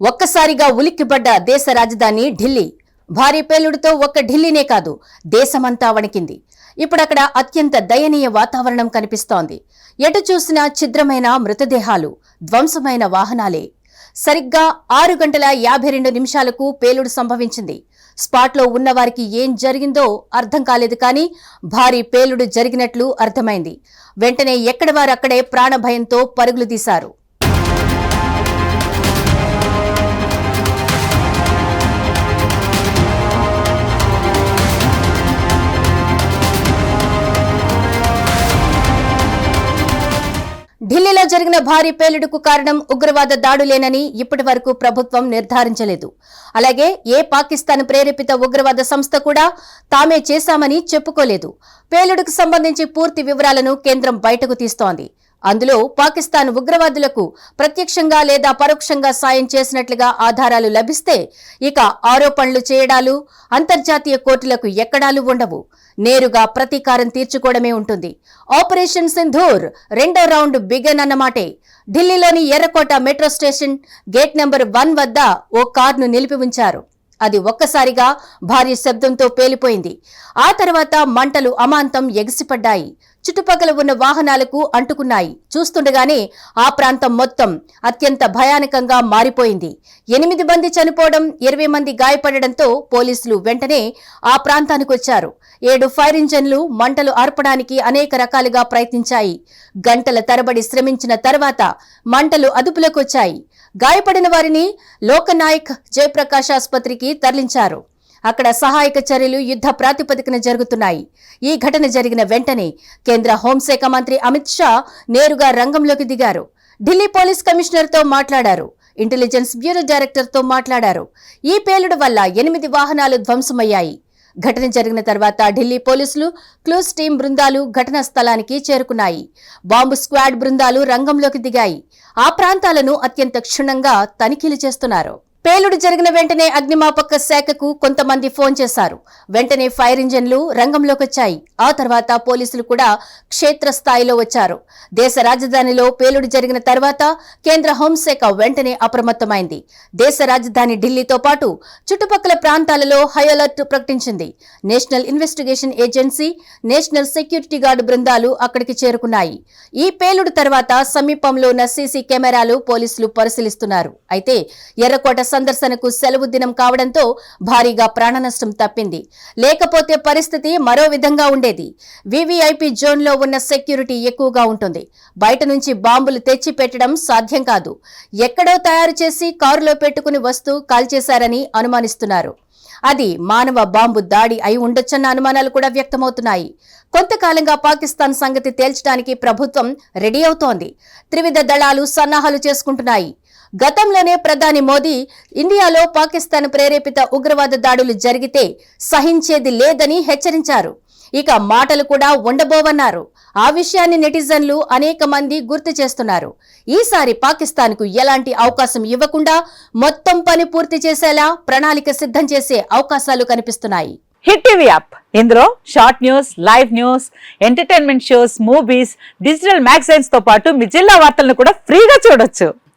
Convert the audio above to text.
ఒక్కసారిగా ఉలిక్కిపడ్డ దేశ రాజధాని ఢిల్లీ. భారీ పేలుడుతో ఒక్క ఢిల్లీనే కాదు దేశమంతా వణికింది. ఇప్పుడక్కడ అత్యంత దయనీయ వాతావరణం కనిపిస్తోంది. ఎటు చూసినా ఛిద్రమైన మృతదేహాలు ధ్వంసమైన వాహనాలే. సరిగ్గా ఆరు గంటల యాభై రెండు నిమిషాలకు పేలుడు సంభవించింది. స్పాట్లో ఉన్నవారికి ఏం జరిగిందో అర్థం కాలేదు కానీ భారీ పేలుడు జరిగినట్లు అర్థమైంది. వెంటనే ఎక్కడి వారక్కడే ప్రాణభయంతో పరుగులు తీశారు. జరుగుతున్న భారీ పేలుడుకు కారణం ఉగ్రవాద దాడులేనని ఇప్పటి వరకు ప్రభుత్వం నిర్ధారించలేదు. అలాగే ఏ పాకిస్తాన్ ప్రేరేపిత ఉగ్రవాద సంస్థ కూడా తామే చేశామని చెప్పుకోలేదు. పేలుడుకు సంబంధించి పూర్తి వివరాలను కేంద్రం బయటకు తీస్తోంది. అందులో పాకిస్తాన్ ఉగ్రవాదులకు ప్రత్యక్షంగా లేదా పరోక్షంగా సాయం చేసినట్లుగా ఆధారాలు లభిస్తే ఇక ఆరోపణలు చేయడాలు అంతర్జాతీయ కోర్టులకు ఎక్కడాలు ఉండవు. నేరుగా ప్రతీకారం తీర్చుకోవడమే ఉంటుంది. ఆపరేషన్ సింధూర్ రెండో రౌండ్ బిగన్ అన్నమాటే ఢిల్లీలోని ఎర్రకోట metro station gate number one వద్ద ఓ కార్ను నిలిపి ఉంచారు. అది ఒక్కసారిగా భారీ శబ్దంతో పేలిపోయింది. ఆ తర్వాత మంటలు అమాంతం ఎగిసిపడ్డాయి. చుట్టుపక్కల ఉన్న వాహనాలకు అంటుకున్నాయి. చూస్తుండగానే ఆ ప్రాంతం మొత్తం అత్యంత భయానకంగా మారిపోయింది. ఎనిమిది మంది చనిపోవడం ఇరవై మంది గాయపడడంతో పోలీసులు వెంటనే ఆ ప్రాంతానికి వచ్చారు. ఏడు ఫైర్ ఇంజన్లు మంటలు ఆర్పడానికి అనేక రకాలుగా ప్రయత్నించాయి. గంటల తరబడి శ్రమించిన తర్వాత మంటలు అదుపులోకొచ్చాయి గాయపడిన వారిని లోకనాయక్ జయప్రకాష్ ఆసుపత్రికి తరలించారు. అక్కడ సహాయక చర్యలు యుద్ధ ప్రాతిపదికన జరుగుతున్నాయి. ఈ ఘటన జరిగిన వెంటనే కేంద్ర హోంశాఖ మంత్రి అమిత్ షా నేరుగా రంగంలోకి దిగారు. ఢిల్లీ పోలీస్ కమిషనర్తో మాట్లాడారు. ఇంటెలిజెన్స్ బ్యూరో డైరెక్టర్తో మాట్లాడారు. ఈ పేలుడు వల్ల ఎనిమిది వాహనాలు ధ్వంసమయ్యాయి. ఘటన జరిగిన తర్వాత ఢిల్లీ పోలీసులు క్లూస్ టీం బృందాలు ఘటనా స్థలానికి చేరుకున్నాయి. బాంబు స్క్వాడ్ బృందాలు రంగంలోకి దిగాయి. ఆ ప్రాంతాలను అత్యంత క్షుణ్ణంగా తనిఖీలు చేస్తున్నారు. పేలుడు జరిగిన వెంటనే అగ్నిమాపక శాఖకు కొంతమంది ఫోన్ చేశారు. వెంటనే ఫైర్ ఇంజన్లు రంగంలోకి వచ్చాయి ఆ తర్వాత పోలీసులు కూడా క్షేత్రస్థాయిలో వచ్చారు. దేశ రాజధానిలో పేలుడు జరిగిన తర్వాత కేంద్ర హోంశాఖ వెంటనే అప్రమత్తమైంది. దేశ రాజధాని ఢిల్లీతో పాటు చుట్టుపక్కల ప్రాంతాలలో హై అలర్ట్ ప్రకటించింది. National investigation agency national security guard బృందాలు అక్కడికి చేరుకున్నాయి. ఈ పేలుడు తర్వాత సమీపంలో ఉన్న సీసీ కెమెరాలు పోలీసులు పరిశీలిస్తున్నారు. అయితే ఎర్రకోట సందర్శనకు సెలవు దినం కావడంతో భారీగా ప్రాణనష్టం తప్పింది. లేకపోతే పరిస్థితి మరో విధంగా ఉండేది. వివిఐపి జోన్లో ఉన్న సెక్యూరిటీ ఎక్కువగా ఉంటుంది. బయట నుంచి బాంబులు తెచ్చి పెట్టడం సాధ్యం కాదు. ఎక్కడో తయారు చేసి కారులో పెట్టుకుని వస్తూ కాల్చేశారని అనుమానిస్తున్నారు. అది మానవ బాంబు దాడి అయి ఉండొచ్చన్న అనుమానాలు కూడా వ్యక్తమవుతున్నాయి. కొంతకాలంగా పాకిస్తాన్ సంగతి తేల్చడానికి ప్రభుత్వం రెడీ అవుతోంది. త్రివిధ దళాలు సన్నాహాలు చేసుకుంటున్నాయి. గతంలోనే ప్రధాని మోదీ ఇండియాలో పాకిస్తాన్ ప్రేరేపిత ఉగ్రవాద దాడులు జరిగితే సహించేది లేదని హెచ్చరించారు. ఇక మాటలు కూడా ఉండబోవన్నారు. ఆ విషయాన్ని నెటిజన్లు అనేక మంది గుర్తు చేస్తున్నారు. ఈసారి పాకిస్తాన్కు ఎలాంటి అవకాశం ఇవ్వకుండా మొత్తం పని పూర్తి చేసేలా ప్రణాళిక సిద్ధం చేసే అవకాశాలు కనిపిస్తున్నాయి. Hit TV app. ఇందులో short news live news entertainment shows movies digital మ్యాగజైన్స్తో పాటు మీ జిల్లా వార్తలను కూడా ఫ్రీగా చూడొచ్చు.